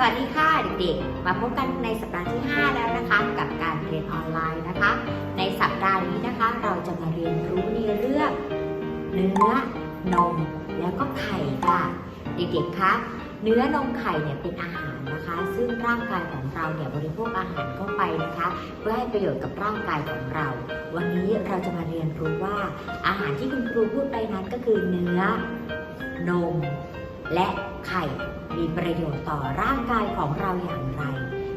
สวัสดีค่ะเด็กๆ มาพบกันในสัปดาห์ที่ 5 แล้วนะคะกับการเรียนออนไลน์นะคะ ในสัปดาห์นี้นะคะ เราจะมาเรียนรู้ในเรื่องเนื้อนมแล้วก็ไข่ค่ะ เด็กๆคะเนื้อนมไข่เนี่ยเป็นอาหารนะคะ ซึ่งร่างกายของเราเนี่ยบริโภคอาหารเข้าไปนะคะ เพื่อให้ประโยชน์กับร่างกายของเรา วันนี้เราจะมาเรียนรู้ว่าอาหารที่คุณครูพูดไปนั้นก็คือเนื้อนม และไข่มีประโยชน์ต่อร่างกายของเราอย่างไร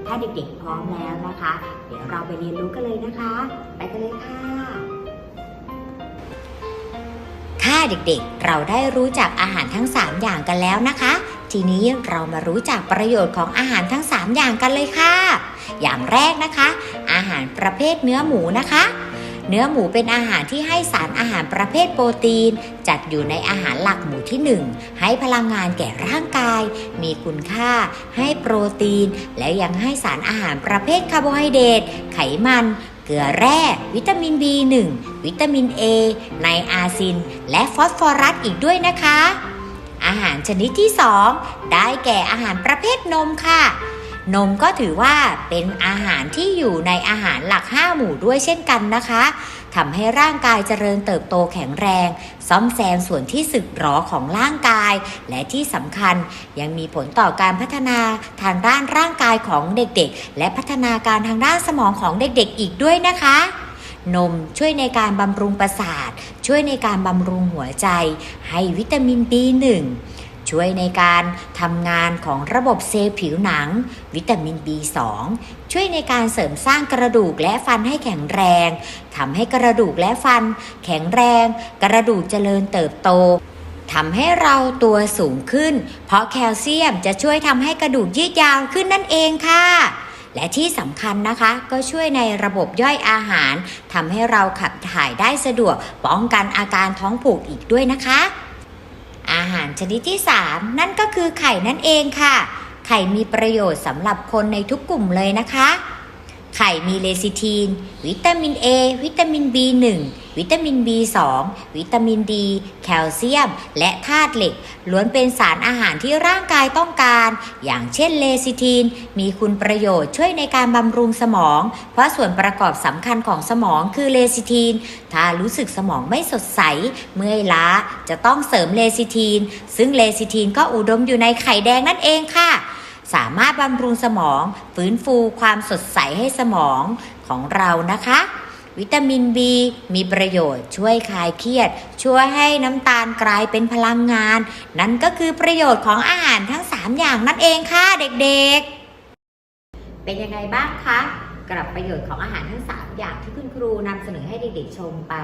ถ้าเด็กๆพร้อมแล้วนะคะ เดี๋ยวเราไปเรียนรู้กันเลยนะคะ ไปกันเลยค่ะ ค่ะเด็กๆ เราได้รู้จักอาหารทั้ง 3 อย่างกันแล้วนะคะ ทีนี้เรามารู้จักประโยชน์ของอาหารทั้ง 3 อย่างกันเลยค่ะ อย่างแรกนะคะ อาหารประเภทเนื้อหมูนะคะ เนื้อหมูเป็นอาหารที่ให้สารอาหารประเภทโปรตีน จัดอยู่ในอาหารหลักหมูที่ 1 ให้พลังงานแก่ร่างกาย มีคุณค่า ให้โปรตีน และยังให้สารอาหารประเภทคาร์โบไฮเดรตไขมันเกลือแร่ วิตามิน B1 วิตามิน A ไนอาซิน และฟอสฟอรัสอีกด้วยนะคะ อาหารชนิดที่ 2 ได้แก่อาหารประเภทนมค่ะ นมก็ถือว่าเป็นอาหารที่อยู่ในอาหารหลัก 5 หมู่ด้วยเช่นกันนะคะทำให้ร่างกายเจริญเติบโตแข็งแรง ซ่อมแซมส่วนที่สึกหรอของร่างกาย และที่สำคัญยังมีผลต่อการพัฒนาทางด้านร่างกายของเด็กๆ และพัฒนาการทางด้านสมองของเด็กๆ อีกด้วยนะคะนมช่วยในการบำรุงประสาท ช่วยในการบำรุงหัวใจ ให้วิตามิน B1 ช่วยในการทำงานของระบบเซลล์ผิวหนัง วิตามิน B2 ช่วยในการเสริมสร้างกระดูกและฟันให้แข็งแรงทำให้กระดูกและฟัน แข็งแรง กระดูกเจริญเติบโตทำให้เราตัวสูงขึ้น เพราะแคลเซียมจะช่วยทำให้กระดูกยืดยาวขึ้นนั่นเองค่ะและที่สำคัญนะคะก็ช่วยในระบบย่อยอาหารทำให้เราขับถ่ายได้สะดวกป้องกันอาการท้องผูกอีกด้วยนะคะ ชนิดที่ 3 นั่นก็คือไข่นั่นเองค่ะ ไข่มีประโยชน์สำหรับคนในทุกกลุ่มเลยนะคะ ไข่มีเลซิทีน วิตามิน A วิตามิน B1 วิตามิน B2 วิตามินดี แคลเซียม และธาตุเหล็ก ล้วนเป็นสารอาหารที่ร่างกายต้องการ อย่างเช่นเลซิทีน มีคุณประโยชน์ช่วยในการบำรุงสมอง เพราะส่วนประกอบสำคัญของสมองคือเลซิทีน ถ้ารู้สึกสมองไม่สดใส เมื่อยล้า จะต้องเสริมเลซิทีน ซึ่งเลซิทีนก็อุดมอยู่ในไข่แดงนั่นเองค่ะ สามารถบำรุงสมอง ฟื้นฟูความสดใสให้สมองของเรานะคะ วิตามิน B มีประโยชน์ช่วยคลายเครียด ช่วยให้น้ำตาลกลายเป็นพลังงาน นั่นก็คือประโยชน์ของอาหารทั้ง 3 อย่างนั่นเองค่ะเด็กๆ เป็นยังไงบ้างคะกับประโยชน์ของอาหารทั้ง 3 อย่างที่คุณครูนำเสนอให้เด็กๆชมไป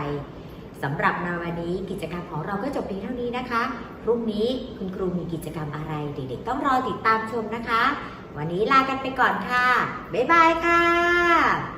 สำหรับในวันนี้กิจกรรมของเราก็จบเพียงเท่านี้นะคะ พรุ่งนี้คุณครูมีกิจกรรมอะไร เด็กๆ ต้องรอติดตามชมนะคะ วันนี้ลากันไปก่อนค่ะ บ๊ายบายค่ะ